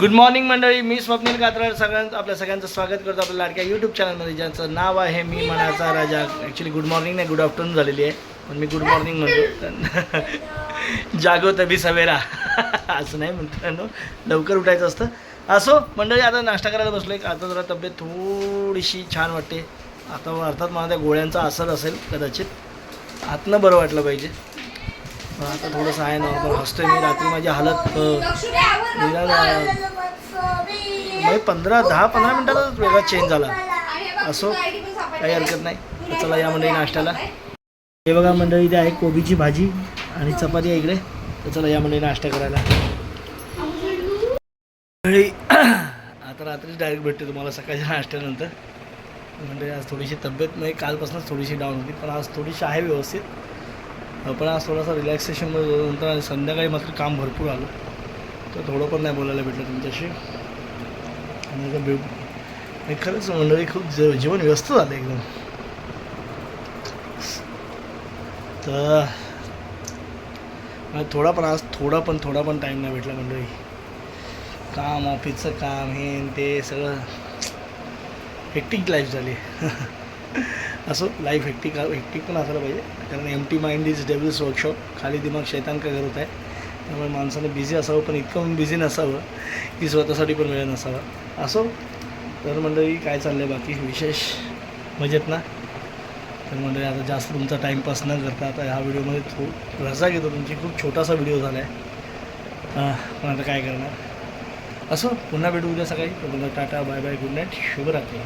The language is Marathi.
गुड मॉर्निंग मंडळी. मी स्वप्नील कात्राड सगळ्यांचं आपल्या सगळ्यांचं स्वागत करतो आपल्या लाडक्या यूट्यूब चॅनलमध्ये ज्यांचं नाव आहे मी मनाचा राजा. ॲक्च्युली गुड मॉर्निंग नाही गुड आफ्टरनून झालेली आहे. पण मी गुड मॉर्निंग म्हणतो. जागो तभी सवेरा. असं नाही म्हणतो लवकर उठायचं असतं. असो मंडळी आता नाश्ता करायला बसलो आहे आता जरा तब्येत थोडीशी छान वाटते. आता अर्थात मला त्या गोळ्यांचा असर असेल कदाचित. आतनं बरं वाटलं पाहिजे. आता थोडंसं आहे नॉर्मल हसतोय मी. रात्री माझी हालत म्हणजे पंधरा दहा पंधरा मिनिटातच वेगळा चेंज झाला. असो काही हरकत नाही. चला या मंडळी नाश्त्याला. हे बघा मंडळी इथे आहे कोबीची भाजी आणि चपाती आहे इकडे. तर चला या मंडळी नाश्ता करायला. आता रात्रीच डायरेक्ट भेटते तुम्हाला सकाळच्या नाश्त्यानंतर. म्हणजे आज थोडीशी तब्येत नाही. कालपासूनच थोडीशी डाऊन होती पण आज थोडीशी आहे व्यवस्थित. पण आज थोडासा रिलॅक्सेशनमध्ये नंतर आणि संध्याकाळी मात्र काम भरपूर आलं. तर थोडं पण नाही बोलायला भेटलं तुमच्याशी. आणि बे खरंच मंडळी खूप ज जीवन व्यस्त झालं एकदम. तर मला थोडा पण आज थोडा पण थोडा पण टाईम नाही भेटला मंडळी. काम ऑफिसचं काम हे ते सगळं. हेक्टिक लाईफ झाली. असो लाईफ हेक्टिक हेक्टिक पण असायला पाहिजे. कारण empty mind is devil's workshop खाली दिमाग शैतान का आहे? त्यामुळे माणसानं बिझी असावं पण इतकं बिझी नसावं की स्वतःसाठी पण वेळ नसावा. असो तर मंडळी काय चाललं आहे बाकी? विशेष मजेत ना? तर मंडळी आता जास्त तुमचा टाईमपास न करता आता ह्या व्हिडिओमध्ये थो रजा घेतो तुमची. खूप छोटासा व्हिडिओ झाला आहे पण आता काय करणार? असो पुन्हा भेटू उद्या सकाळी. तर tata bye bye good night शुभरात्री.